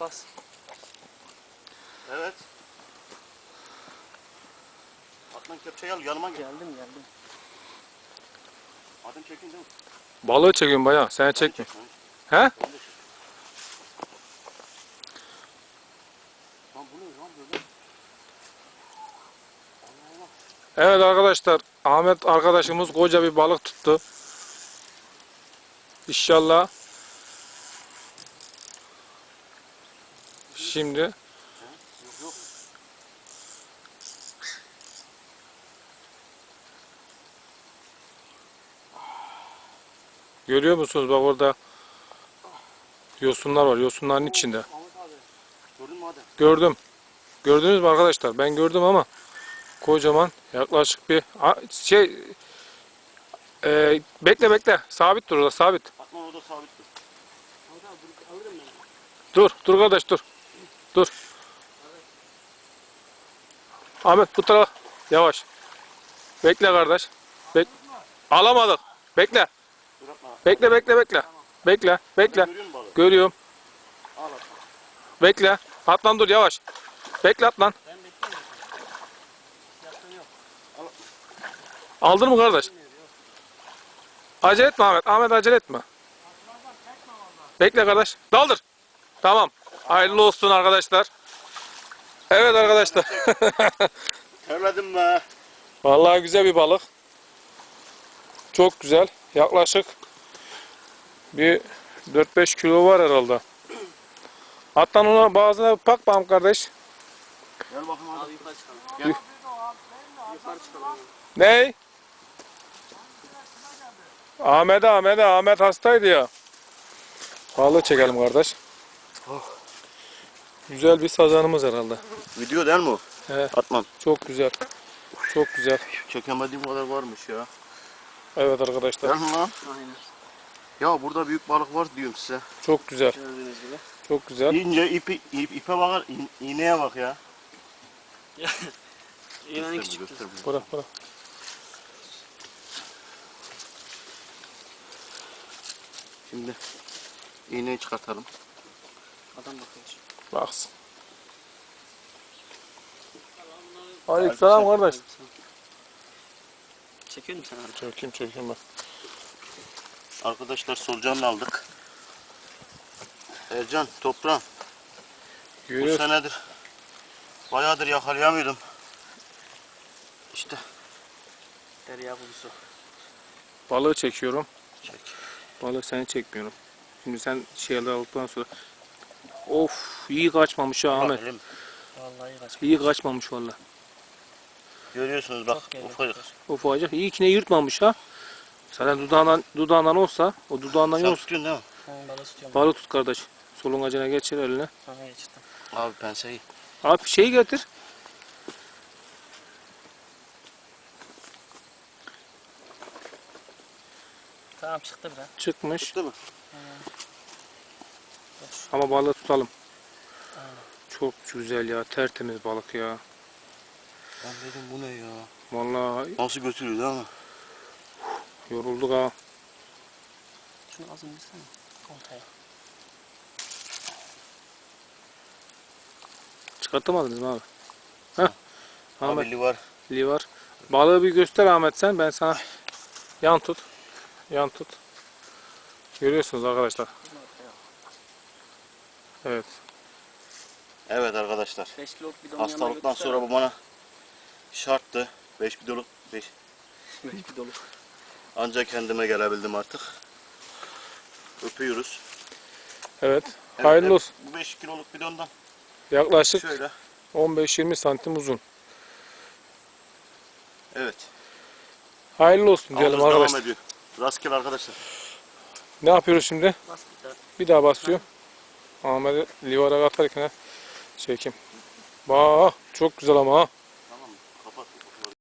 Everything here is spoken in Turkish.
bas. Evet. Atlan kepçeyi al yanıma gel. Geldim geldim. Adem çekin değil mi? Balığı çekiyorum bayağı. Sen çekme. He? Lan bu ne lan böyle? Allah Allah. Evet arkadaşlar. Ahmet arkadaşımız koca bir balık tuttu. İnşallah. Şimdi Yok yok. görüyor musunuz bak orada yosunlar var. Yosunların içinde. Gördüm. Gördünüz mü arkadaşlar? Ben gördüm ama kocaman yaklaşık bir şey e, bekle bekle. Sabit dur orada sabit. Atlan orada sabit dur. Dur, dur kardeş dur. Dur. Ahmet bu tarafa. Yavaş. Bekle kardeş. Bek Alamadık. Bekle. Bekle bekle bekle. Bekle, bekle. Görüyorum. Bekle. Atlan dur yavaş. Bekle atlan. Aldın mı kardeş? Acele etme Ahmet. Ahmet acele etme. Bekle kardeş. Daldır. Tamam. Hayırlı olsun arkadaşlar. Evet arkadaşlar. Terledim be. Vallahi güzel bir balık. Çok güzel. Yaklaşık bir 4-5 kilo var herhalde. Atlan ona bazına bak bakalım kardeş. Gel bakayım Abi Adem. yukarı çıkalım. Gel. Yukarı çıkalım. Ney? Ahmet Ahmet Ahmet hastaydı ya. Balığı çekelim kardeş. Güzel bir sazanımız herhalde. Video değil mi o? He. Atmam. Çok güzel. Çok güzel. Çekemediğim kadar varmış ya. Evet arkadaşlar. Gel lan. Aynen. Ya burada büyük balık var diyorum size. Çok güzel. Gördüğünüz gibi. Çok güzel. İnce ipi, ip, ipe bakar, in- iğneye bak ya. İğnenin küçük. Bırak bırak. Şimdi iğneyi çıkartalım. Adam bakıyor. Baksın. Aleykümselam kardeş. Çekiyor musun sen abi? Çekeyim çekeyim bak. Arkadaşlar solucanla aldık. Ercan, toprağım. Bu Görüyorsun. senedir bayağıdır yakalayamıyordum. İşte Derya bulusu. Balığı çekiyorum. çek. Balık seni çekmiyorum. Şimdi sen şeyler aldıktan sonra. Of iyi kaçmamış ha Ahmet. Elim. Vallahi kaç. İyi kaçmamış valla. Görüyorsunuz bak ufacık. Ufacık. İyi ki ne yırtmamış ha. Zaten dudağından, dudağından olsa, o dudağından Sen yoksa tutuyorsun değil mi? Balığı tutuyorum. balık tut kardeş. Solungacına geçir eline. Geçtim. Abi penseyi. Abi şeyi getir. Tamam çıktı biraz. Çıkmış. Çıktı mı? Ama balığı tutalım. Aynen. Çok güzel ya. Tertemiz balık ya. Ben dedim bu ne ya? Vallahi Nasıl götürüyor değil mi? yorulduk ha. Şunu az indirsene. Oltaya. Çıkartamadınız mı abi? Heh. Ahmet Abi var. li var. Balığı bir göster Ahmet sen. Ben sana yan tut. Yan tut. Görüyorsunuz arkadaşlar. Evet. Evet arkadaşlar. 5 kiloluk bidon Hastalıktan sonra bu bana şarttı. 5 bidonluk 5. 5 bidonluk. Ancak kendime gelebildim artık. Öpüyoruz. Evet. Evet, Hayırlı evet. olsun. Bu 5 kiloluk bidondan Yaklaşık şöyle. 15-20 santim uzun. Evet. Hayırlı olsun diyelim devam arkadaşlar. ediyor. Rastgele arkadaşlar. Ne yapıyoruz şimdi? Bas bir daha. Bir daha basıyorum. Ahmet'i livara katarken çekeyim. Bak çok güzel ama ha.